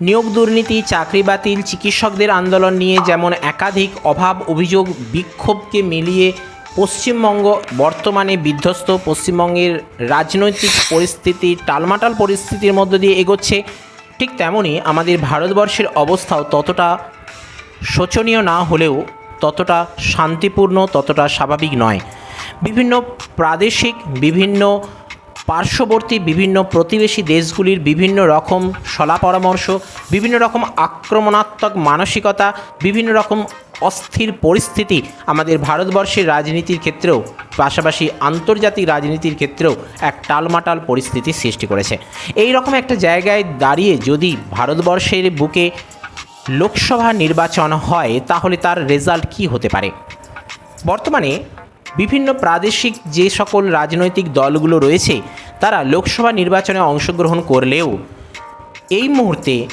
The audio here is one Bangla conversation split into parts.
নিয়োগ দুর্নীতি, চাকরি বাতিল, চিকিৎসকদের আন্দোলন নিয়ে যেমন একাধিক অভাব অভিযোগ, বিক্ষোভকে মিলিয়ে পশ্চিমবঙ্গ বর্তমানে বিধ্বস্ত। পশ্চিমবঙ্গের রাজনৈতিক পরিস্থিতি, টালমাটাল পরিস্থিতির মধ্য দিয়ে এগোচ্ছে। ঠিক তেমনই আমাদের ভারতবর্ষের অবস্থাও ততটা শোচনীয় না হলেও ততটা শান্তিপূর্ণ, ততটা স্বাভাবিক নয়। বিভিন্ন প্রাদেশিক, বিভিন্ন পার্শ্ববর্তী বিভিন্ন প্রতিবেশী দেশগুলির বিভিন্ন রকম সলা পরামর্শ বিভিন্ন রকম আক্রমণাত্মক মানসিকতা, বিভিন্ন রকম অস্থির পরিস্থিতি আমাদের ভারতবর্ষের রাজনীতির ক্ষেত্রেও, পাশাপাশি আন্তর্জাতিক রাজনীতির ক্ষেত্রেও এক টালমাটাল পরিস্থিতি সৃষ্টি করেছে। এই রকম একটা জায়গায় দাঁড়িয়ে যদি ভারতবর্ষের বুকে লোকসভা নির্বাচন হয়, তাহলে তার রেজাল্ট কি হতে পারে? বর্তমানে বিভিন্ন প্রাদেশিক যে সকল রাজনৈতিক দলগুলো রয়েছে, তারা লোকসভা নির্বাচনে অংশগ্রহণ করলেও এই মুহূর্তে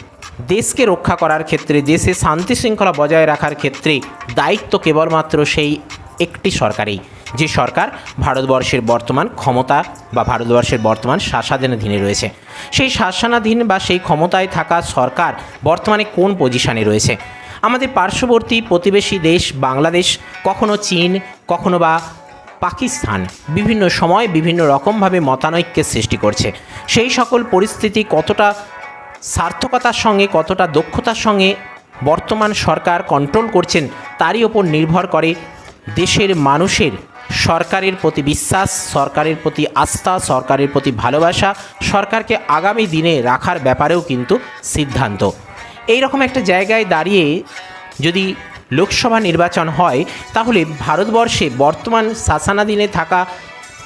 দেশকে রক্ষা করার ক্ষেত্রে, দেশে শান্তি শৃঙ্খলা বজায় রাখার ক্ষেত্রে দায়িত্ব কেবলমাত্র সেই একটি সরকারেই। যে সরকার ভারতবর্ষের বর্তমান ক্ষমতা বা ভারতবর্ষের বর্তমান শাসনাধীনে রয়েছে। সেই শাসনাধীন বা সেই ক্ষমতায় থাকা সরকার বর্তমানে কোন পজিশনে রয়েছে? আমাদের পার্শ্ববর্তী প্রতিবেশী দেশ বাংলাদেশ, কখনো চীন, কখনো বা পাকিস্তান, বিভিন্ন সময় বিভিন্ন রকমভাবে মতানৈক্যের সৃষ্টি করছে। সেই সকল পরিস্থিতি কতটা সার্থকতার সঙ্গে, কতটা দক্ষতার সঙ্গে বর্তমান সরকার কন্ট্রোল করছেন, তারই ওপর নির্ভর করে দেশের মানুষের সরকারের প্রতি বিশ্বাস, সরকারের প্রতি আস্থা, সরকারের প্রতি ভালোবাসা, সরকারকে আগামী দিনে রাখার ব্যাপারেও কিন্তু সিদ্ধান্ত। এই রকম একটা জায়গায় দাঁড়িয়ে যদি লোকসভা নির্বাচন হয়, তাহলে ভারতবর্ষে বর্তমান শাসনাধীনে থাকা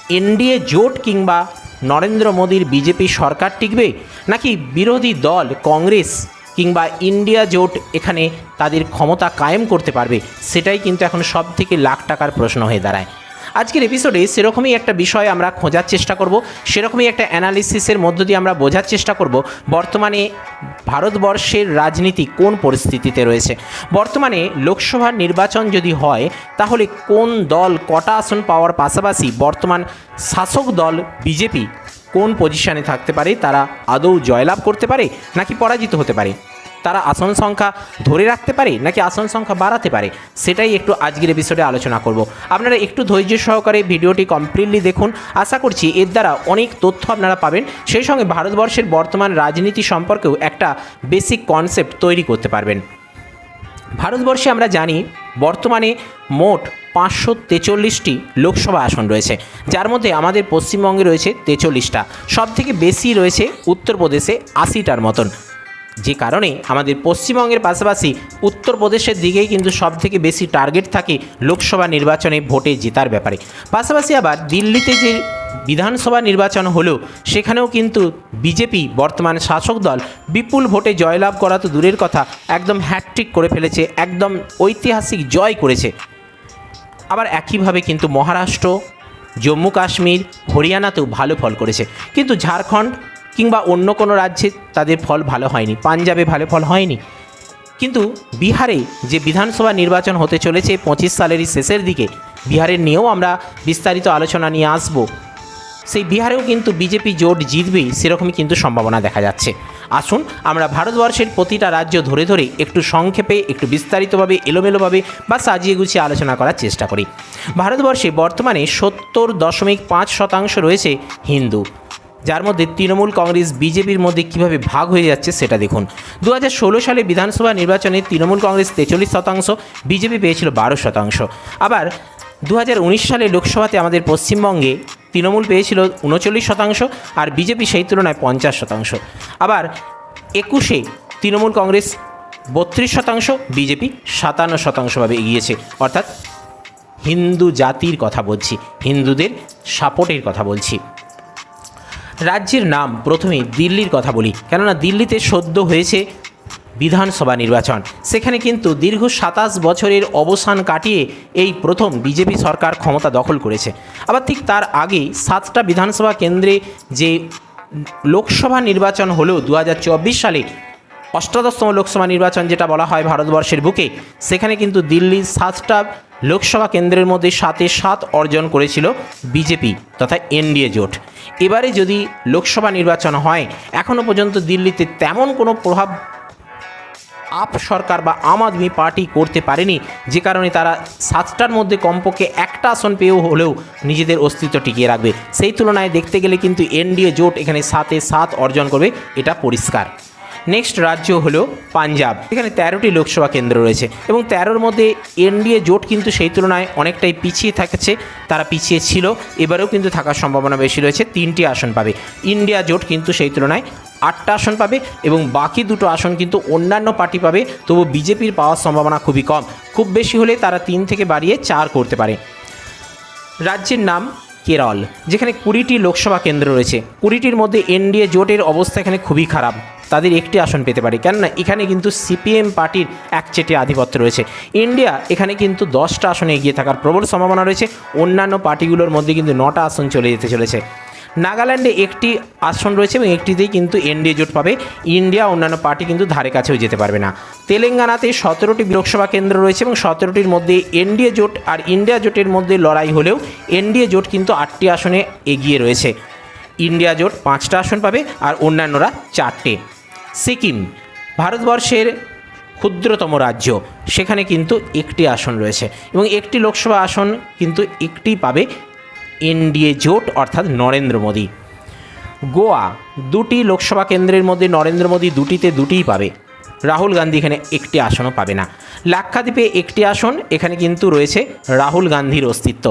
এনডিএ জোট কিংবা নরেন্দ্র মোদীর বিজেপি সরকার টিকবে? নাকি বিরোধী দল, কংগ্রেস কিংবা ইন্ডিয়া জোট এখানে তাদের ক্ষমতা কায়েম করতে পারবে? সেটাই কিন্তু এখন সব থেকে লাখ টাকার প্রশ্ন হয়ে দাঁড়ায়। আজকের এপিসোডে সেরকমই একটা বিষয় আমরা খোঁজার চেষ্টা করব, সেরকমই একটা অ্যানালিসিসের মধ্য দিয়ে আমরা বোঝার চেষ্টা করব, বর্তমানে ভারতবর্ষের রাজনীতি কোন পরিস্থিতিতে রয়েছে? বর্তমানে লোকসভা নির্বাচন যদি হয়, তাহলে কোন দল কটা আসন পাওয়ার পাশাপাশি বর্তমান শাসক দল বিজেপি কোন পজিশনে থাকতে পারে, তারা আদৌ জয়লাভ করতে পারে নাকি পরাজিত হতে পারে? তারা আসন সংখ্যা ধরে রাখতে পারে নাকি আসন সংখ্যা বাড়াতে পারে? সেটাই একটু আজকের এপিসোডে আলোচনা করব। আপনারা একটু ধৈর্য সহকারে ভিডিওটি কমপ্লিটলি দেখুন। আশা করছি এর দ্বারা অনেক তথ্য আপনারা পাবেন। সেই সঙ্গে ভারতবর্ষের বর্তমান রাজনীতি সম্পর্কেও একটা বেসিক কনসেপ্ট তৈরি করতে পারবেন। ভারতবর্ষে আমরা জানি, বর্তমানে মোট পাঁচশো তেচল্লিশটি লোকসভা আসন রয়েছে। যার মধ্যে আমাদের পশ্চিমবঙ্গে রয়েছে তেচল্লিশটা। সব থেকে বেশি রয়েছে উত্তরপ্রদেশে আশিটার মতন। যে কারণে আমাদের পশ্চিমবঙ্গের পাশাপাশি উত্তরপ্রদেশের দিকেই কিন্তু সব থেকে বেশি টার্গেট থাকে লোকসভা নির্বাচনে ভোটে জেতার ব্যাপারে। পাশাপাশি আবার দিল্লিতে যে বিধানসভা নির্বাচন হলেও সেখানেও কিন্তু বিজেপি বর্তমান শাসক দল বিপুল ভোটে জয়লাভ করা তো দূরের কথা, একদম হ্যাট্রিক করে ফেলেছে, একদম ঐতিহাসিক জয় করেছে। আবার একইভাবে কিন্তু মহারাষ্ট্র জম্মু কাশ্মীর হরিয়ানাতেও ভালো ফল করেছে। কিন্তু ঝাড়খণ্ড কিংবা অন্য কোনো রাজ্যে তাদের ফল ভালো হয়নি, পাঞ্জাবে ভালো ফল হয়নি। কিন্তু বিহারে যে বিধানসভা নির্বাচন হতে চলেছে পঁচিশ সালেরই শেষের দিকে, বিহারের নিয়েও আমরা বিস্তারিত আলোচনা নিয়ে আসব। সেই বিহারেও কিন্তু বিজেপি জোট জিতবেই সেরকমই কিন্তু সম্ভাবনা দেখা যাচ্ছে। আসুন, আমরা ভারতবর্ষের প্রতিটা রাজ্য ধরে ধরে একটু সংক্ষেপে, একটু বিস্তারিতভাবে, এলোমেলোভাবে বা সাজিয়ে গুছিয়ে আলোচনা করার চেষ্টা করি। ভারতবর্ষে বর্তমানে সত্তর দশমিক পাঁচ শতাংশ রয়েছে হিন্দু। যার মধ্যে তৃণমূল কংগ্রেস, বিজেপির মধ্যে কীভাবে ভাগ হয়ে যাচ্ছে সেটা দেখুন। দু হাজার ষোলো সালে বিধানসভা নির্বাচনে তৃণমূল কংগ্রেস তেচল্লিশ শতাংশ, বিজেপি পেয়েছিল বারো শতাংশ। আবার দু হাজার উনিশ সালে লোকসভাতে আমাদের পশ্চিমবঙ্গে তৃণমূল পেয়েছিল উনচল্লিশ শতাংশ আর বিজেপি সেই তুলনায় পঞ্চাশ শতাংশ। আবার একুশে তৃণমূল কংগ্রেস বত্রিশ শতাংশ, বিজেপি সাতান্ন শতাংশভাবে এগিয়েছে। অর্থাৎ হিন্দু জাতির কথা বলছি, হিন্দুদের সাপোর্টের কথা বলছি। রাজ্যের নাম প্রথমে দিল্লির কথা বলি, কেননা দিল্লিতে সদ্য হয়েছে বিধানসভা নির্বাচন। সেখানে কিন্তু দীর্ঘ সাতাশ বছরের অবসান কাটিয়ে এই প্রথম বিজেপি সরকার ক্ষমতা দখল করেছে। আবার ঠিক তার আগে সাতটা বিধানসভা কেন্দ্রে যে লোকসভা নির্বাচন হলেও দু সালে অষ্টাদশতম লোকসভা নির্বাচন যেটা বলা হয় ভারতবর্ষের বুকে, সেখানে কিন্তু দিল্লির সাতটা লোকসভা কেন্দ্রের মধ্যে সাতে সাত অর্জন করেছিল বিজেপি তথা এনডিএ জোট। এবারে যদি লোকসভা নির্বাচন হয় এখনও পর্যন্ত দিল্লিতে তেমন কোনো প্রভাব আপ সরকার বা আম আদমি পার্টি করতে পারেনি, যে কারণে তারা সাতটার মধ্যে কমপক্ষে একটা আসন পেয়েও হলেও নিজেদের অস্তিত্ব টিকিয়ে রাখবে। সেই তুলনায় দেখতে গেলে কিন্তু এনডিএ জোট এখানে সাতে সাত অর্জন করবে, এটা পরিষ্কার। নেক্সট রাজ্য হলো পাঞ্জাব। এখানে তেরোটি লোকসভা কেন্দ্র রয়েছে এবং তেরোর মধ্যে এনডিএ জোট কিন্তু সেই তুলনায় অনেকটাই পিছিয়ে থাকছে, তারা পিছিয়ে ছিল, এবারেও কিন্তু থাকার সম্ভাবনা বেশি রয়েছে, তিনটি আসন পাবে। ইন্ডিয়া জোট কিন্তু সেই তুলনায় আটটা আসন পাবে এবং বাকি দুটো আসন কিন্তু অন্যান্য পার্টি পাবে, তবু বিজেপির পাওয়ার সম্ভাবনা খুবই কম। খুব বেশি হলে তারা তিন থেকে বাড়িয়ে চার করতে পারে। রাজ্যের নাম কেরল, যেখানে কুড়িটি লোকসভা কেন্দ্র রয়েছে। কুড়িটির মধ্যে এনডিএ জোটের অবস্থা এখানে খুবই খারাপ। তাদের একটি আসন পেতে পারে। কেননা এখানে কিন্তু সিপিএম পার্টির একচেটে আধিপত্য রয়েছে। ইন্ডিয়া এখানে কিন্তু দশটা আসনে এগিয়ে থাকার প্রবল সম্ভাবনা রয়েছে। অন্যান্য পার্টিগুলোর মধ্যে কিন্তু নটা আসন চলে যেতে চলেছে। নাগাল্যান্ডে একটি আসন রয়েছে এবং একটিতেই কিন্তু এনডিএ জোট পাবে। ইন্ডিয়া অন্যান্য পার্টি কিন্তু ধারে কাছেও যেতে পারবে না। তেলেঙ্গানাতে সতেরোটি লোকসভা কেন্দ্র রয়েছে এবং সতেরোটির মধ্যে এনডিএ জোট আর ইন্ডিয়া জোটের মধ্যে লড়াই হলেও এনডিএ জোট কিন্তু আটটি আসনে এগিয়ে রয়েছে। ইন্ডিয়া জোট পাঁচটা আসন পাবে আর অন্যান্যরা চারটে। সিকিম, ভারতবর্ষের ক্ষুদ্রতম রাজ্য। সেখানে কিন্তু একটি আসন রয়েছে এবং একটি লোকসভা আসন কিন্তু একটি পাবে এনডিএ জোট, অর্থাৎ নরেন্দ্র মোদী। গোয়া, দুটি লোকসভা কেন্দ্রের মধ্যে নরেন্দ্র মোদী দুটিতে দুটিই পাবে। রাহুল গান্ধী এখানে একটি আসনও পাবে না। লাক্ষাদ্বীপে একটি আসন, এখানে কিন্তু রয়েছে রাহুল গান্ধীর অস্তিত্ব।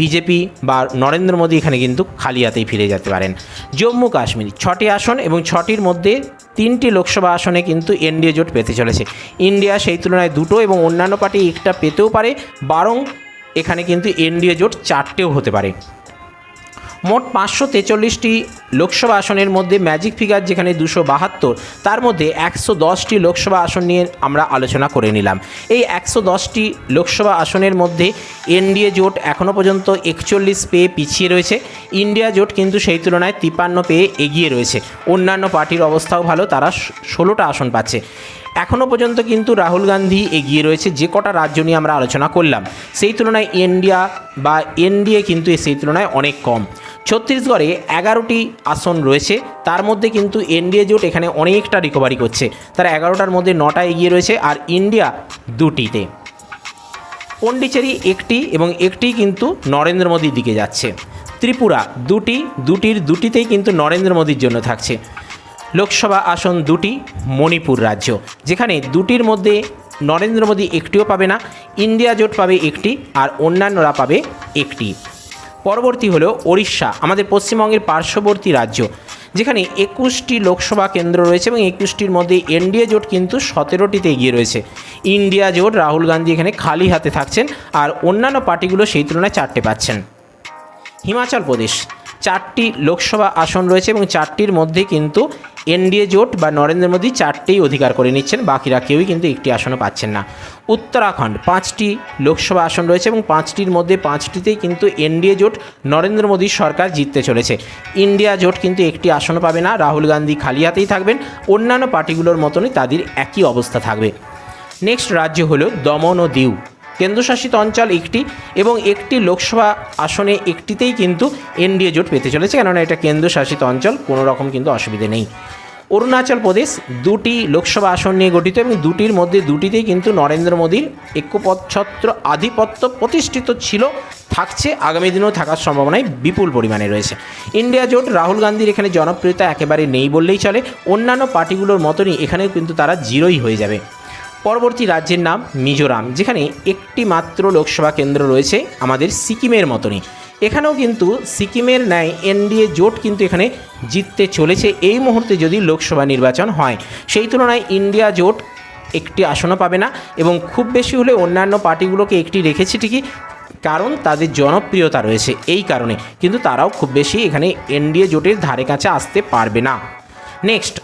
বিজেপি বা নরেন্দ্র মোদী এখানে কিন্তু খালি হাতেই ফিরে যেতে পারেন। জম্মু কাশ্মীর, ছটি আসন এবং ছটির মধ্যে তিনটি লোকসভা আসনে কিন্তু এনডিএ জোট পেতে চলেছে। ইন্ডিয়া সেই তুলনায় দুটো এবং অন্যান্য পার্টি একটা পেতেও পারে, বারং এখানে কিন্তু এনডিএ জোট চারটেও হতে পারে। মোট পাঁচশো তেচল্লিশটি লোকসভা আসনের মধ্যে ম্যাজিক ফিগার যেখানে দুশো বাহাত্তর, তার মধ্যে একশো দশটি লোকসভা আসন নিয়ে আমরা আলোচনা করে নিলাম। এই একশো দশটি লোকসভা আসনের মধ্যে এনডিএ জোট এখনও পর্যন্ত একচল্লিশ পেয়ে পিছিয়ে রয়েছে। ইন্ডিয়া জোট কিন্তু সেই তুলনায় তিপ্পান্ন পেয়ে এগিয়ে রয়েছে। অন্যান্য পার্টির অবস্থাও ভালো, তারা ষোলোটা আসন পাচ্ছে। এখনও পর্যন্ত কিন্তু রাহুল গান্ধী এগিয়ে রয়েছে, যে কটা রাজ্য নিয়ে আমরা আলোচনা করলাম। সেই তুলনায় ইন্ডিয়া বা এনডিএ কিন্তু সেই তুলনায় অনেক কম। ছত্তিশগড়ে এগারোটি আসন রয়েছে। তার মধ্যে কিন্তু এনডিএ জোট এখানে অনেকটা রিকভারি করছে। তারা এগারোটার মধ্যে নটা এগিয়ে রয়েছে আর ইন্ডিয়া দুটিতে। পন্ডিচেরি একটি এবং একটি কিন্তু নরেন্দ্র মোদীর দিকে যাচ্ছে। ত্রিপুরা দুটি, দুটির দুটিতেই কিন্তু নরেন্দ্র মোদীর জন্য থাকছে। লোকসভা আসন দুটি, মণিপুর রাজ্য। যেখানে দুটির মধ্যে নরেন্দ্র মোদী একটিও পাবে না, ইন্ডিয়া জোট পাবে একটি আর অন্যান্যরা পাবে একটি। পরবর্তী হলো ওড়িশা, আমাদের পশ্চিমবঙ্গের পার্শ্ববর্তী রাজ্য, যেখানে একুশটি লোকসভা কেন্দ্র রয়েছে এবং একুশটির মধ্যে এনডিএ জোট কিন্তু সতেরোটিতে এগিয়ে রয়েছে। ইন্ডিয়া জোট রাহুল গান্ধী এখানে খালি হাতে থাকছেন আর অন্যান্য পার্টিগুলো সেই তুলনায় চারটে পাচ্ছেন। হিমাচল প্রদেশ চারটি লোকসভা আসন রয়েছে এবং চারটির মধ্যে কিন্তু এনডিএ জোট বা নরেন্দ্র মোদী চারটেই অধিকার করে নিচ্ছেন, বাকিরা কেউই কিন্তু একটি আসনও পাচ্ছেন না। উত্তরাখণ্ড, পাঁচটি লোকসভা আসন রয়েছে এবং পাঁচটির মধ্যে পাঁচটিতেই কিন্তু এনডিএ জোট নরেন্দ্র মোদীর সরকার জিততে চলেছে। ইন্ডিয়া জোট কিন্তু একটি আসনও পাবে না, রাহুল গান্ধী খালি হাতেই থাকবেন, অন্যান্য পার্টিগুলোর মতনই তাদের একই অবস্থা থাকবে। নেক্সট রাজ্য হলো দমন ও দিউ। কেন্দ্রশাসিত অঞ্চল একটি এবং একটি লোকসভা আসনে একটিতেই কিন্তু এনডিএ জোট পেতে চলেছে। কেননা এটা কেন্দ্রশাসিত অঞ্চল কোনো রকম কিন্তু অসুবিধে নেই। অরুণাচল প্রদেশ দুটি লোকসভা আসন নিয়ে গঠিত এবং দুটির মধ্যে দুটিতেই কিন্তু নরেন্দ্র মোদীর ঐক্যপচ্ছত্র আধিপত্য প্রতিষ্ঠিত ছিল, থাকছে, আগামী দিনেও থাকার সম্ভাবনায় বিপুল পরিমাণে রয়েছে। ইন্ডিয়া জোট, রাহুল গান্ধীর এখানে জনপ্রিয়তা একেবারে নেই বললেই চলে। অন্যান্য পার্টিগুলোর মতনই এখানেও কিন্তু তারা জিরোই হয়ে যাবে। পরবর্তী রাজ্যের নাম মিজোরাম, যেখানে একটি মাত্র লোকসভা কেন্দ্র রয়েছে আমাদের সিকিমের মতনই। এখানেও কিন্তু সিকিমের ন্যায় এনডিএ জোট কিন্তু এখানে জিততে চলেছে এই মুহূর্তে যদি লোকসভা নির্বাচন হয়। সেই তুলনায় ইন্ডিয়া জোট একটি আসনও পাবে না এবং খুব বেশি হলে অন্যান্য পার্টিগুলোকে একটি রেখেছে ঠিকই, কারণ তাদের জনপ্রিয়তা রয়েছে এই কারণে। কিন্তু তারাও খুব বেশি এখানে এনডিএ জোটের ধারে কাছে আসতে পারবে না। নেক্সট,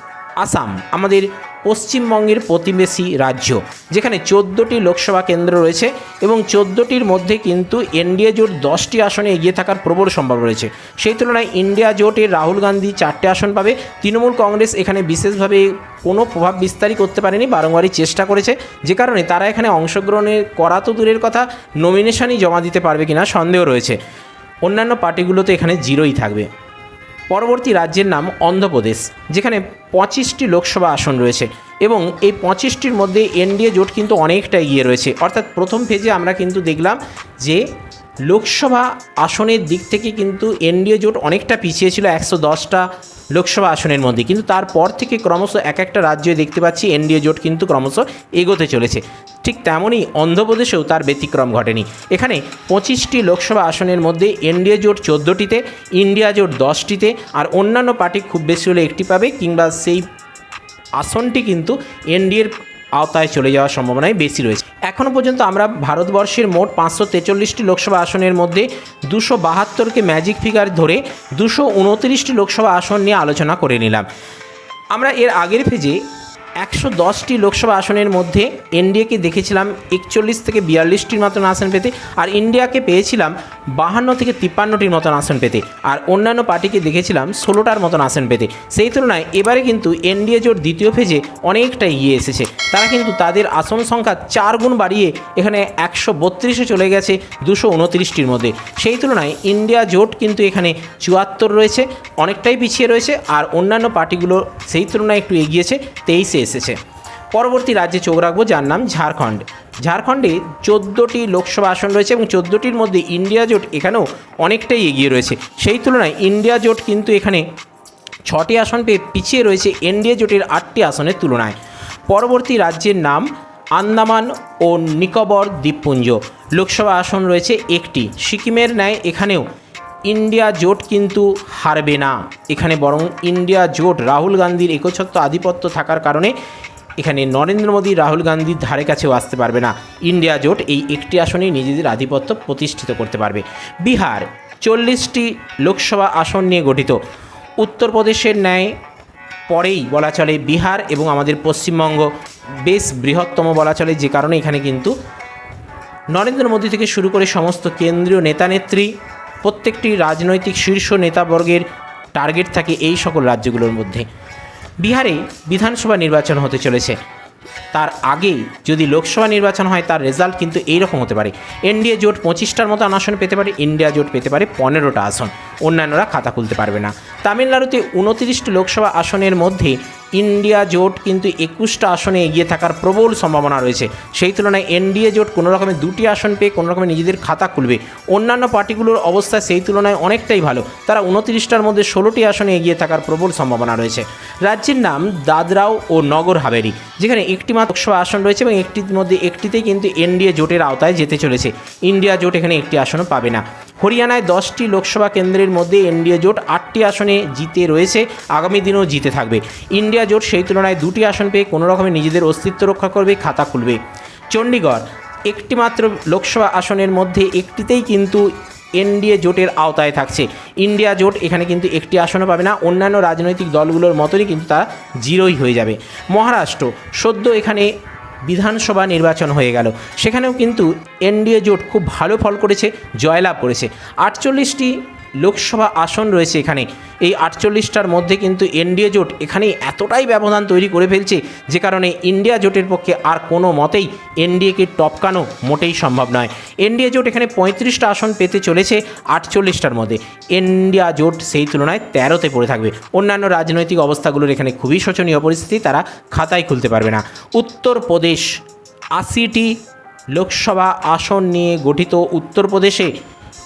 আসাম, আমাদের পশ্চিমবঙ্গের প্রতিবেশী রাজ্য, যেখানে চোদ্দোটি লোকসভা কেন্দ্র রয়েছে এবং চোদ্দোটির মধ্যে কিন্তু এনডিএ জোট দশটি আসনে এগিয়ে থাকার প্রবল সম্ভব রয়েছে। সেই তুলনায় ইন্ডিয়া জোটের রাহুল গান্ধী চারটে আসন পাবে। তৃণমূল কংগ্রেস এখানে বিশেষভাবে কোনো প্রভাব বিস্তারই করতে পারেনি, বারংবারই চেষ্টা করেছে। যে কারণে তারা এখানে অংশগ্রহণের করা তো দূরের কথা নমিনেশনই জমা দিতে পারবে কিনা সন্দেহ রয়েছে। অন্যান্য পার্টিগুলো তো এখানে জিরোই থাকবে। পরবর্তী রাজ্যের নাম অন্ধ্রপ্রদেশ, যেখানে পঁচিশটি লোকসভা আসন রয়েছে এবং এই পঁচিশটির মধ্যে এনডিএ জোট কিন্তু অনেকটা এগিয়ে রয়েছে। অর্থাৎ প্রথম ফেজে আমরা কিন্তু দেখলাম যে লোকসভা আসনের দিক থেকে কিন্তু এনডিএ জোট অনেকটা পিছিয়ে ছিল, একশো দশটা লোকসভা আসনের মধ্যে। কিন্তু তারপর থেকে ক্রমশ এক একটা রাজ্যে দেখতে পাচ্ছি এনডিএ জোট কিন্তু ক্রমশ এগোতে চলেছে। ঠিক তেমনই অন্ধ্রপ্রদেশেও তার ব্যতিক্রম ঘটেনি। এখানে পঁচিশটি লোকসভা আসনের মধ্যে এনডিএ জোট চোদ্দোটিতে, ইন্ডিয়া জোট দশটিতে, আর অন্যান্য পার্টি খুব বেশি হলে একটি পাবে, কিংবা সেই আসনটি কিন্তু এনডিএর আওতায় চলে যাওয়ার সম্ভাবনাই বেশি রয়েছে। এখনও পর্যন্ত আমরা ভারতবর্ষের মোট পাঁচশো তেচল্লিশটি লোকসভা আসনের মধ্যে দুশো বাহাত্তরকে ম্যাজিক ফিগার ধরে দুশো উনত্রিশটি লোকসভা আসন নিয়ে আলোচনা করে নিলাম। আমরা এর আগের ফেজে একশো দশটি লোকসভা আসনের মধ্যে এনডিএকে দেখেছিলাম, একচল্লিশ থেকে বিয়াল্লিশটির মতন আসন পেতে, আর ইন্ডিয়াকে পেয়েছিলাম বাহান্ন থেকে তিপ্পান্নটির মতন আসন পেতে, আর অন্যান্য পার্টিকে দেখেছিলাম ষোলোটার মতন আসন পেতে। সেই তুলনায় এবারে কিন্তু এনডিএ জোট দ্বিতীয় ফেজে অনেকটা এগিয়ে এসেছে। তারা কিন্তু তাদের আসন সংখ্যা চার গুণ বাড়িয়ে এখানে একশো বত্রিশে চলে গেছে দুশো উনত্রিশটির মধ্যে। সেই তুলনায় ইন্ডিয়া জোট কিন্তু এখানে চুয়াত্তর রয়েছে, অনেকটাই পিছিয়ে রয়েছে, আর অন্যান্য পার্টিগুলো সেই তুলনায় একটু এগিয়েছে তেইশে এসেছে। পরবর্তী রাজ্যে চোখ রাখব, যার নাম ঝাড়খণ্ড। ঝাড়খণ্ডে চোদ্দোটি লোকসভা আসন রয়েছে এবং চোদ্দোটির মধ্যে ইন্ডিয়া জোট এখানেও অনেকটাই এগিয়ে রয়েছে। সেই তুলনায় ইন্ডিয়া জোট কিন্তু এখানে ছটি আসন পেয়ে পিছিয়ে রয়েছে এনডিএ জোটের আটটি আসনের তুলনায়। পরবর্তী রাজ্যের নাম আন্দামান ও নিকোবর দ্বীপপুঞ্জ। লোকসভা আসন রয়েছে একটি। সিকিমের ন্যায় এখানেও ইন্ডিয়া জোট কিন্তু হারবে না। এখানে বরং ইন্ডিয়া জোট রাহুল গান্ধীর একচ্ছত্ব আধিপত্য থাকার কারণে এখানে নরেন্দ্র মোদী রাহুল গান্ধীর ধারে কাছেও আসতে পারবে না। ইন্ডিয়া জোট এই একটি আসনেই নিজেদের আধিপত্য প্রতিষ্ঠিত করতে পারবে। বিহার, চল্লিশটি লোকসভা আসন নিয়ে গঠিত। উত্তরপ্রদেশের ন্যায় পরেই বলা চলে বিহার এবং আমাদের পশ্চিমবঙ্গ। বেশ বৃহত্তম বলা চলে যে কারণে এখানে কিন্তু নরেন্দ্র মোদী থেকে শুরু করে সমস্ত কেন্দ্রীয় নেতানেত্রী প্রত্যেকটি রাজনৈতিক শীর্ষ নেতাবর্গের টার্গেট থাকে এই সকল রাজ্যগুলোর মধ্যে। বিহারে বিধানসভা নির্বাচন হতে চলেছে। তার আগে যদি লোকসভা নির্বাচন হয়, তার রেজাল্ট কিন্তু এইরকম হতে পারে। এনডিএ জোট পঁচিশটার মতো আসন পেতে পারে, ইন্ডিয়া জোট পেতে পারে পনেরোটা আসন। অন্যান্যরা খাতা খুলতে পারবে না। তামিলনাড়ুতে উনতিরিশটি লোকসভা আসনের মধ্যে ইন্ডিয়া জোট কিন্তু একুশটা আসনে এগিয়ে থাকার প্রবল সম্ভাবনা রয়েছে। সেই তুলনায় এনডিএ জোট কোনো রকমের দুটি আসন পেয়ে কোনো রকমের নিজেদের খাতা খুলবে। অন্যান্য পার্টিগুলোর অবস্থা সেই তুলনায় অনেকটাই ভালো। তারা উনত্রিশটার মধ্যে ষোলোটি আসনে এগিয়ে থাকার প্রবল সম্ভাবনা রয়েছে। রাজ্যের নাম দাদরাও ও নগর হাভেরি, যেখানে একটি মাত্র লোকসভা আসন রয়েছে এবং একটির মধ্যে একটিতেই কিন্তু এনডিএ জোটের আওতায় যেতে চলেছে। ইন্ডিয়া জোট এখানে একটি আসনও পাবে না। হরিয়ানায় দশটি লোকসভা কেন্দ্রের মধ্যে এনডিএ জোট আটটি আসনে জিতে রয়েছে, আগামী দিনেও জিতে থাকবে। ইন্ডিয়া জোট সেই তুলনায় দুটি আসন পেয়ে কোনো রকমের নিজেদের অস্তিত্ব রক্ষা করবে, খাতা খুলবে। চণ্ডীগড় একটি মাত্র লোকসভা আসনের মধ্যে একটিতেই কিন্তু এনডিএ জোটের আওতায় থাকছে। ইন্ডিয়া জোট এখানে কিন্তু একটি আসনও পাবে না, অন্যান্য রাজনৈতিক দলগুলোর মতনই কিন্তু তা জিরোই হয়ে যাবে। মহারাষ্ট্র, সদ্য এখানে বিধানসভা নির্বাচন হয়ে গেল। সেখানেও কিন্তু এনডিএ জোট খুব ভালো ফল করেছে, জয়লাভ করেছে। আটচল্লিশটি লোকসভা আসন রয়েছে এখানে। এই আটচল্লিশটার মধ্যে কিন্তু এনডিএ জোট এখানে এতটাই ব্যবধান তৈরি করে ফেলছে যে কারণে ইন্ডিয়া জোটের পক্ষে আর কোনো মতেই এনডিএকে টপকানো মোটেই সম্ভব নয়। এনডিএ জোট এখানে পঁয়ত্রিশটা আসন পেতে চলেছে আটচল্লিশটার মধ্যে। ইন্ডিয়া জোট সেই তুলনায় তেরোতে পড়ে থাকবে। অন্যান্য রাজনৈতিক অবস্থাগুলোর এখানে খুবই শোচনীয় পরিস্থিতি, তারা খাতায় খুলতে পারবে না। উত্তরপ্রদেশ আশিটি লোকসভা আসন নিয়ে গঠিত উত্তরপ্রদেশে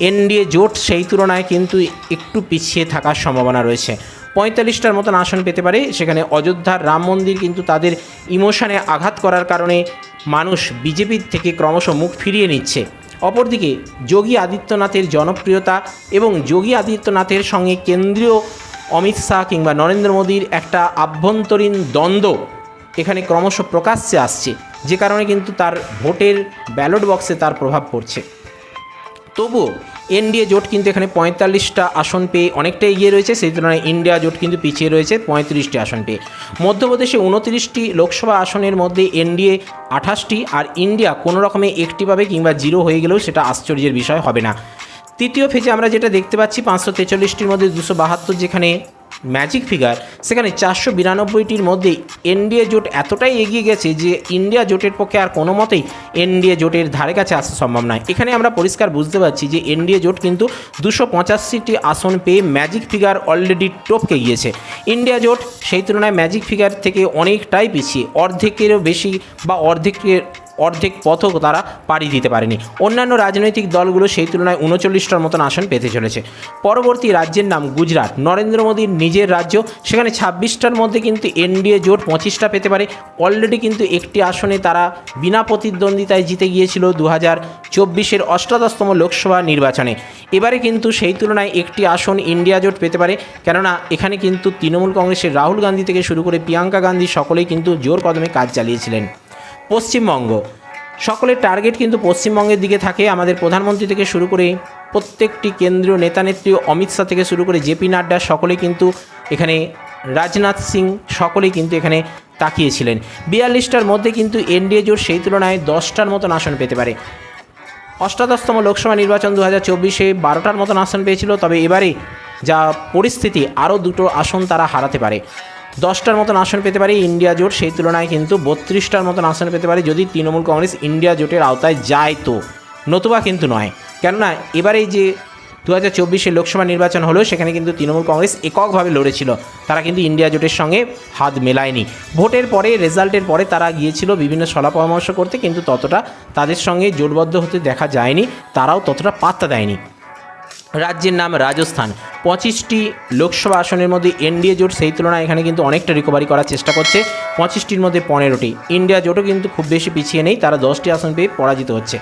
এনডিএ জোট সেই তুলনায় কিন্তু একটু পিছিয়ে থাকার সম্ভাবনা রয়েছে। পঁয়তাল্লিশটার মতন আসন পেতে পারে, সেখানে অযোধ্যার রাম মন্দির কিন্তু তাদের ইমোশনে আঘাত করার কারণে মানুষ বিজেপির থেকে ক্রমশ মুখ ফিরিয়ে নিচ্ছে। অপরদিকে যোগী আদিত্যনাথের জনপ্রিয়তা এবং যোগী আদিত্যনাথের সঙ্গে কেন্দ্রীয় অমিত শাহ কিংবা নরেন্দ্র মোদীর একটা আভ্যন্তরীণ দ্বন্দ্ব এখানে ক্রমশ প্রকাশ্যে আসছে, যে কারণে কিন্তু তার ভোটের ব্যালট বক্সে তার প্রভাব পড়ছে। তবুও এনডিএ জোট কিন্তু এখানে পঁয়তাল্লিশটা আসন পেয়ে অনেকটা এগিয়ে রয়েছে, সেই তুলনায় ইন্ডিয়া জোট কিন্তু পিছিয়ে রয়েছে পঁয়ত্রিশটি আসন পেয়ে। মধ্যপ্রদেশে উনত্রিশটি লোকসভা আসনের মধ্যে এনডিএ আঠাশটি আর ইন্ডিয়া কোনো রকমে একটি পাবে কিংবা জিরো হয়ে গেলেও সেটা আশ্চর্যের বিষয় হবে না। তৃতীয় ফেজে আমরা যেটা দেখতে পাচ্ছি, পাঁচশো তেচল্লিশটির মধ্যে দুশো বাহাত্তর যেখানে ম্যাজিক ফিগার। সেখানে চারশো বিরানব্বইটির মধ্যে এনডিএ জোট এতটাই এগিয়ে গেছে যে ইন্ডিয়া জোটের পক্ষে আর কোনো মতেই এনডিএ জোটের ধারে কাছে আসা সম্ভব নয়। এখানে আমরা পরিষ্কার বুঝতে পারছি যে এনডিএ জোট কিন্তু দুশো পঁচাশিটি আসন পেয়ে ম্যাজিক ফিগার অলরেডি টপকে গিয়েছে। ইন্ডিয়া জোট সেই তুলনায় ম্যাজিক ফিগার থেকে অনেকটাই পিছিয়ে। অর্ধেকেরও বেশি বা অর্ধেকের অর্ধেক পথও তারা পাড়ি দিতে পারেনি। অন্যান্য রাজনৈতিক দলগুলো সেই তুলনায় উনচল্লিশটার মতন আসন পেতে চলেছে। পরবর্তী রাজ্যের নাম গুজরাট। নরেন্দ্র মোদীর নিজের রাজ্য, সেখানে ছাব্বিশটার মধ্যে কিন্তু এনডিএ জোট পঁচিশটা পেতে পারে। অলরেডি কিন্তু একটি আসনে তারা বিনা প্রতিদ্বন্দ্বিতায় জিতে গিয়েছিল দু হাজার চব্বিশের অষ্টাদশতম লোকসভা নির্বাচনে। এবারে কিন্তু সেই তুলনায় একটি আসন ইন্ডিয়া জোট পেতে পারে। কেননা এখানে কিন্তু তৃণমূল কংগ্রেসের রাহুল গান্ধী থেকে শুরু করে প্রিয়াঙ্কা গান্ধী সকলেই কিন্তু জোর কদমে কাজ চালিয়েছিলেন। পশ্চিমবঙ্গ। সকলের টার্গেট কিন্তু পশ্চিমবঙ্গের দিকে থাকে। আমাদের প্রধানমন্ত্রী থেকে শুরু করে প্রত্যেকটি কেন্দ্রীয় নেতানেত্রী অমিত শাহ থেকে শুরু করে জেপি নাড্ডা সকলেই কিন্তু এখানে, রাজনাথ সিং সকলেই কিন্তু এখানে তাকিয়েছিলেন। বিয়াল্লিশটার মধ্যে কিন্তু এনডিএ জোট সেই তুলনায় দশটার মতন আসন পেতে পারে। অষ্টাদশতম লোকসভা নির্বাচন দু হাজার চব্বিশে বারোটার মতন আসন পেয়েছিল, তবে এবারে যা পরিস্থিতি, আরও দুটো আসন তারা হারাতে পারে। দশটার মতন আসন পেতে পারে ইন্ডিয়া জোট, সেই তুলনায় কিন্তু বত্রিশটার মতন আসন পেতে পারে যদি তৃণমূল কংগ্রেস ইন্ডিয়া জোটের আওতায় যায় তো। নতুবা কিন্তু নয়। কেননা এবারে যে দু হাজার চব্বিশে লোকসভা নির্বাচন হলো, সেখানে কিন্তু তৃণমূল কংগ্রেস এককভাবে লড়েছিল। তারা কিন্তু ইন্ডিয়া জোটের সঙ্গে হাত মেলায়নি। ভোটের পরে, রেজাল্টের পরে তারা গিয়েছিল বিভিন্ন সলা পরামর্শ করতে, কিন্তু ততটা তাদের সঙ্গে জোটবদ্ধ হতে দেখা যায়নি। তারাও ততটা পাত্তা দেয়নি। রাজ্যের নাম রাজস্থান। পঁচিশটি লোকসভা আসনের মধ্যে এনডিএ জোট সেই তুলনায় এখানে কিন্তু অনেকটা রিকভারি করার চেষ্টা করছে। পঁচিশটির মধ্যে পনেরোটি। ইন্ডিয়া জোটও কিন্তু খুব বেশি পিছিয়ে নেই, তারা দশটি আসন পেয়ে পরাজিত হচ্ছে।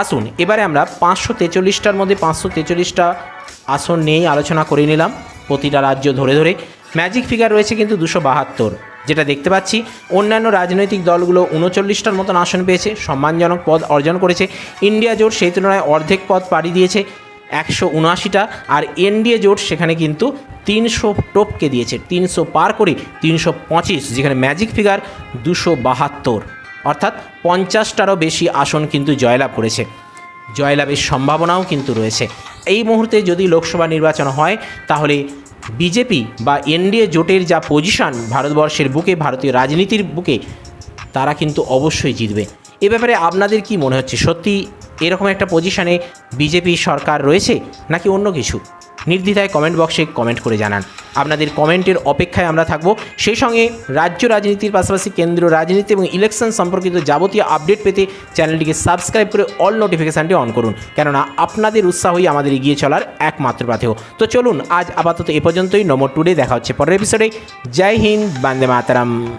আসুন, এবারে আমরা পাঁচশো তেচল্লিশটার মধ্যে পাঁচশো তেচল্লিশটা আসন নিয়েই আলোচনা করে নিলাম প্রতিটা রাজ্য ধরে ধরে। ম্যাজিক ফিগার রয়েছে কিন্তু দুশো বাহাত্তর, যেটা দেখতে পাচ্ছি। অন্যান্য রাজনৈতিক দলগুলো উনচল্লিশটার মতন আসন পেয়েছে, সম্মানজনক পদ অর্জন করেছে। ইন্ডিয়া জোট সেই তুলনায় অর্ধেক পদ পাড়ি দিয়েছে। একশো উনআশিটা আর এনডিএ জোট সেখানে কিন্তু তিনশো টপকে দিয়েছে, তিনশো পার করে তিনশো পঁচিশ, যেখানে ম্যাজিক ফিগার দুশো বাহাত্তর। অর্থাৎ পঞ্চাশটারও বেশি আসন কিন্তু জয়লাভ করেছে। জয়লাভের সম্ভাবনাও কিন্তু রয়েছে। এই মুহূর্তে যদি লোকসভা নির্বাচন হয়, তাহলে বিজেপি বা এনডিএ জোটের যা পজিশন ভারতবর্ষের বুকে, ভারতীয় রাজনীতির বুকে, তারা কিন্তু অবশ্যই জিতবে। এ ব্যাপারে আপনাদের কি মনে হচ্ছে? সত্যি এরকম একটা পজিশনে বিজেপি সরকার রয়েছে নাকি অন্য কিছু? নির্দ্বিধায় কমেন্ট বক্সে কমেন্ট করে জানান। আপনাদের কমেন্টের অপেক্ষায় আমরা থাকব। সেই সঙ্গে রাজ্য রাজনীতির পাশাপাশি কেন্দ্রীয় রাজনীতি এবং ইলেকশন সম্পর্কিত যাবতীয় আপডেট পেতে চ্যানেলটিকে সাবস্ক্রাইব করে অল নোটিফিকেশানটি অন করুন। কেননা আপনাদের উৎসাহই আমাদের এগিয়ে চলার একমাত্র পাথেয়। তো চলুন, আজ আপাতত এ পর্যন্তই। নম্বর টুডে দেখা হচ্ছে পরের এপিসোডে জয় হিন্দ, বান্দে মাতারাম।